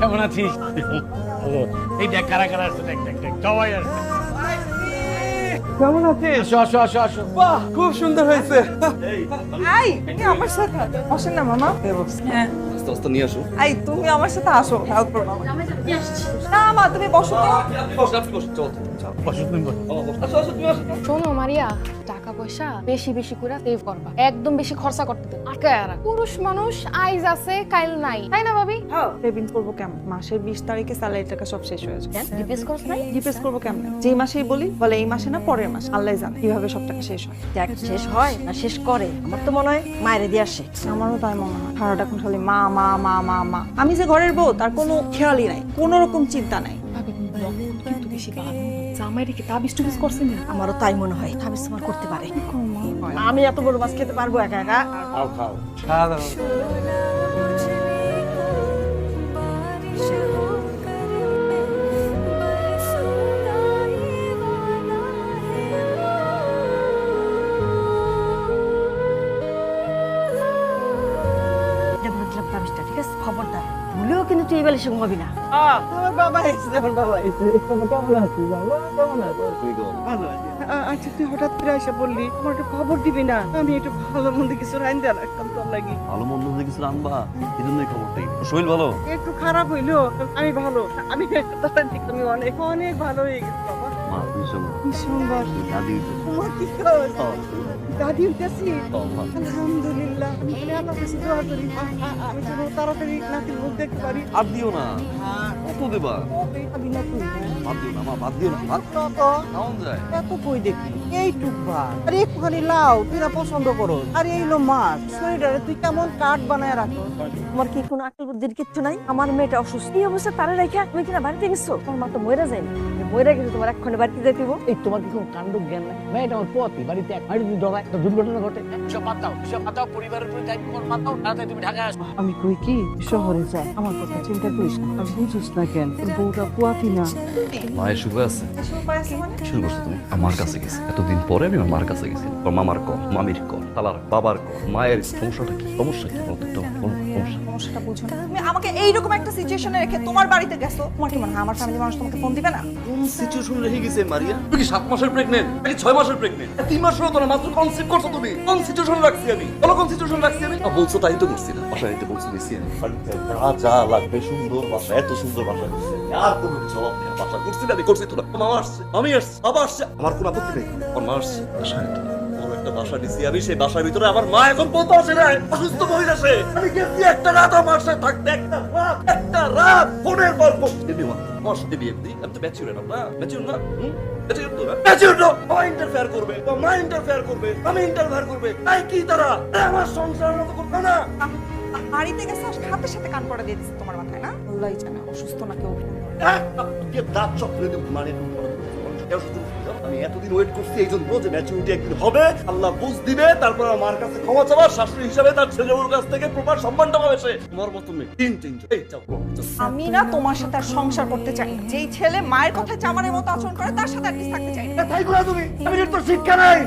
কেমন আছিস? এই দেখ কারা কারা আসছে? দেখ দেখ দেখ সবাই আসছে। কেমন আছিস? আসো আসো আসো আসো। বাহ খুব সুন্দর হয়েছে। আই তুমি আমার সাথে বসেন না মামা। হ্যাঁ। আস্তে নিয়ে আসো। আই তুমি আমার সাথে আসো হেল্প করো না মা তুমি বসো তো। বসো বসো। শোনো মারিয়া পয়সা বেশি বেশি করে সেভ করবা। একদম বেশি খরচা করতে দেবে আটকায়ারা পুরুষ মানুষ আইজ আছে কাইল নাই। তাই না ভাবি? সেভিং করব কেমন? মাসের বিশ তারিখে স্যালারি টাকা সব শেষ হয়ে যায় জিপিএস করছ নাই? জিপিএস করব কেমন? যেই মাসেই বলি বলে এই মাসে না পরের মাস। আল্লাহ জানে কীভাবে সব টাকা শেষ হয়। দেখ শেষ হয় না শেষ করে? আমার তো মনে হয় মায়ের দিয়ে আসে। আমারও তাই মনে হয়। সারাটা এখন খালি মা মা মা মা মা। আমি যে ঘরের বউ তার কোনো খেয়ালই নাই। কোনো রকম চিন্তা নাই। কিন্তু বেশি ভালো জামাই রেখে তাবিজ টুবিজ করছে না? আমারও তাই মনে হয় তাবিজ তোমার করতে পারে। আমি এত বড় মাছ খেতে পারব একা একা। খাও খাও। সাধারণ। কিন্তু তুই এই বেলা সে ঘুমাবি না। আমার বাবা এসেছে আমার বাবা এসেছে। কেমন আছিস বাবা? কেমন আছিস? তুমি কেমন ভালো আছি। আচ্ছা তুই হঠাৎ করে এসে বললি আমার একটু খবর দিবি না? আমি একটু ভালো মন্দ কিছু রাইন তোর লাগি। ভালো মন্দ হয়ে কিছু আনবা এই জন্যই খবরটাই শরীর ভালো? একটু খারাপ হইল আমি ভালো। আমি অনেক অনেক ভালো হয়ে গেছি বাবা। মা কি সুন্দর দাদি কি দাদি উঠেছি আলহামদুলিল্লাহ। আমি খালি কাছে দোয়া করি আ- আ- আমি যেন তাড়াতাড়ি নাতির মুখ দেখতে পারি। আর দিও না। কত দেবা? আমি না তুই বাদ দিও না মা বাদ দিও না বাদ কত কেমন যায়? এত কই দেখি এইটুক ভাত আরে একটুখানি লাও তুই না পছন্দ করো। আর এই হলো মাছ শরীরে তুই কেমন কাঠ বানায় রাখো? তোমার কি কোনো আকল বুদ্ধির কিচ্ছু নাই? আমার মেয়েটা অসুস্থ। এই অবস্থা? তারা রেখে তুমি কিনা বাড়িতে গেছো? তোমার মা তো মরে যায় মরে গেছে তোমার এক্ষণে বাড়িতে যেতে এই তোমার কি কোনো কাণ্ড জ্ঞান নাই। মেয়েটা আমার পথই। বাড়িতে এক যদি ডরায় একটা দুর্ঘটনা ঘটে। সব বাদ দাও সব বাদ দাও পরিবারের উপরে দায়িত্ব কর বাদ দাও তাড়াতাড়ি তুমি ঢাকায় আসো। আমি কই কি? শহরে যাই। আমার কথা চিন্তা করিস না। আর বুঝিস না কেন? বউটা কুয়াতি না মায়ের সুখ আছে? মানে শুরু করছ তুমি? আমার কাছে গেছে। এতদিন পরে আমি আমার কাছে গেছি। মামার কল মামির কল তালার বাবার কল মায়ের সমস্যাটা কি? সমস্যা কি বলতো সমস্যা সমস্যাটা বুঝো না। তুমি আমাকে এইরকম একটা সিচুয়েশনে রেখে তোমার বাড়িতে গেছো তোমার কি মনে হয়? আমার ফ্যামিলি মানুষ তোমাকে ফোন দিবে না? কোন সিচুয়েশন রেখে গেছে মারিয়া? তুমি কি সাত মাসের প্রেগনেন্ট নাকি ছয় মাসের প্রেগনেন্ট তিন মাস হলো না মাত্র কনসিভ করছ তুমি? কোন সিচুয়েশন রাখছি আমি? বলো কোন সিচুয়েশন রাখছি আমি? বলছো তাই তো করছি না। বাসায় নিতে বলছি নিছি আমি। বাড়িতে যা যা লাগবে সুন্দর বাসা এত সুন্দর বাসা। আর কোনো কিছু অভাব নেই বাসা করছি না আমি করছি তো না। মামা আসছে আমি আসছে বাবা আসছে। আমার কোনো আপত্তি নেই। আমার মা আসছে। বাসায় একটা বাসা নিছি আমি সেই বাসার ভিতরে আমার মা এখন পৌঁছে আসে নাই অসুস্থ মহিলা সে। আমি গেছি একটা রাত আমার সাথে থাকতে একটা রাত একটা রাত ফোনের মা আমার সাথে বিয়ে দিই আমি তো ম্যাচিউর না না ম্যাচিউর না? হুম? না। না। ইন্টারফেয়ার করবে বা মা ইন্টারফেয়ার করবে আমি ইন্টারফেয়ার করবে। তাই কি তারা? আমার সংসার মতো করবে না। আ- বাড়িতে গেছে হাতে সাথে কান পড়া দিয়ে দিচ্ছে তোমার মাথায় না? আল্লাহ জানে অসুস্থ নাকি অভিনয় কে দাঁত চক্রে দেব আমি এতদিন ওয়েট করছি এই জন্য যে ম্যাচুরিটি একদিন হবে। আল্লাহ বুঝ দিবে তারপর আমার কাছে ক্ষমা চাওয়ার শাশুড়ি হিসাবে তার ছেলে ওর কাছ থেকে প্রপার সম্মানটা পাবে সে। তোমার মতো মেয়ে। তিন তিন এই যাও। আমি না তোমার সাথে আর সংসার করতে চাই যেই ছেলে মায়ের কথা চামারের মতো আচরণ করে তার সাথে আর থাকতে চাই না। তাই করে তুমি। আমি তো শিক্ষা নাই।